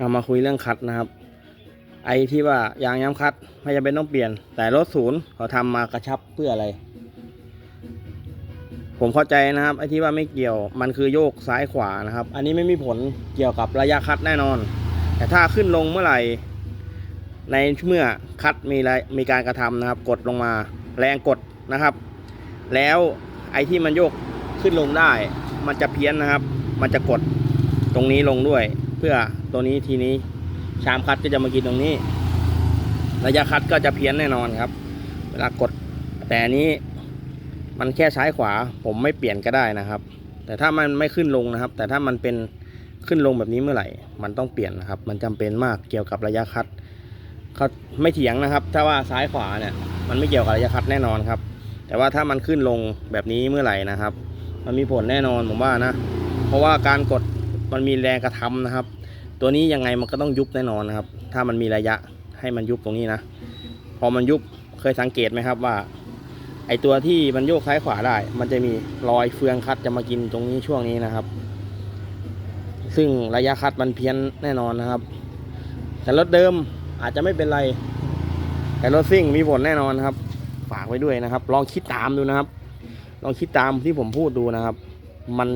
เอามาคุยเรื่องคัดนะครับ ไอ้ที่ว่ายางย้ำคัดไม่จำเป็นต้องเปลี่ยน แต่รถศูนย์เขาทำมากระชับเพื่ออะไร ผมเข้าใจนะครับ ไอ้ที่ว่าไม่เกี่ยวมันคือโยกซ้ายขวานะครับ อันนี้ไม่มีผลเกี่ยวกับระยะคัดแน่นอน แต่ถ้าขึ้นลงเมื่อไหร่ ในเมื่อคัดมีไรมีการกระทำนะครับ กดลงมาแรงกดนะครับ แล้วไอ้ที่มันโยกขึ้นลงได้ มันจะเพี้ยนนะครับ มันจะกดตรงนี้ลงด้วย เพื่อตัวนี้ทีนี้ชามคัดก็จะมากินตรงนี้ ระยะคัดก็จะเพี้ยนแน่นอนครับ เวลากดแต่นี้มันแค่ซ้ายขวาผมไม่เปลี่ยนก็ได้นะครับ แต่ถ้ามันไม่ขึ้นลงนะครับ แต่ถ้ามันเป็นขึ้นลงแบบนี้เมื่อไหร่ มันต้องเปลี่ยนนะครับ มันจำเป็นมากเกี่ยวกับระยะคัดเขาไม่เถียงนะครับ ถ้าว่าซ้ายขวาเนี่ยมันไม่เกี่ยวกับระยะคัดแน่นอนครับ แต่ว่าถ้ามันขึ้นลงแบบนี้เมื่อไหร่นะครับ มันมีผลแน่นอนผมว่านะ เพราะว่าการกด มันมีแรงกระทำนะครับ ตัวนี้ยังไงมันก็ต้องยุบแน่นอนนะครับ ถ้ามันมีระยะให้มันยุบตรงนี้นะ พอมันยุบเคยสังเกตไหมครับว่า ไอตัวที่มันโยกซ้ายขวาได้ มันจะมีรอยเฟืองคัดจะมากินตรงนี้ช่วงนี้นะครับ ซึ่งระยะคัดมันเพี้ยนแน่นอนนะครับ แต่รถเดิมอาจจะไม่เป็นไร แต่รถซิ่งมีผลแน่นอนครับ ฝากไว้ด้วยนะครับ ลองคิดตามดูนะครับ ลองคิดตามที่ผมพูดดูนะครับ มัน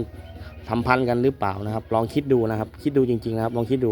สัมพันธ์กันหรือเปล่านะครับ ลองคิดดูนะครับ คิดดูจริงๆนะครับ ลองคิดดู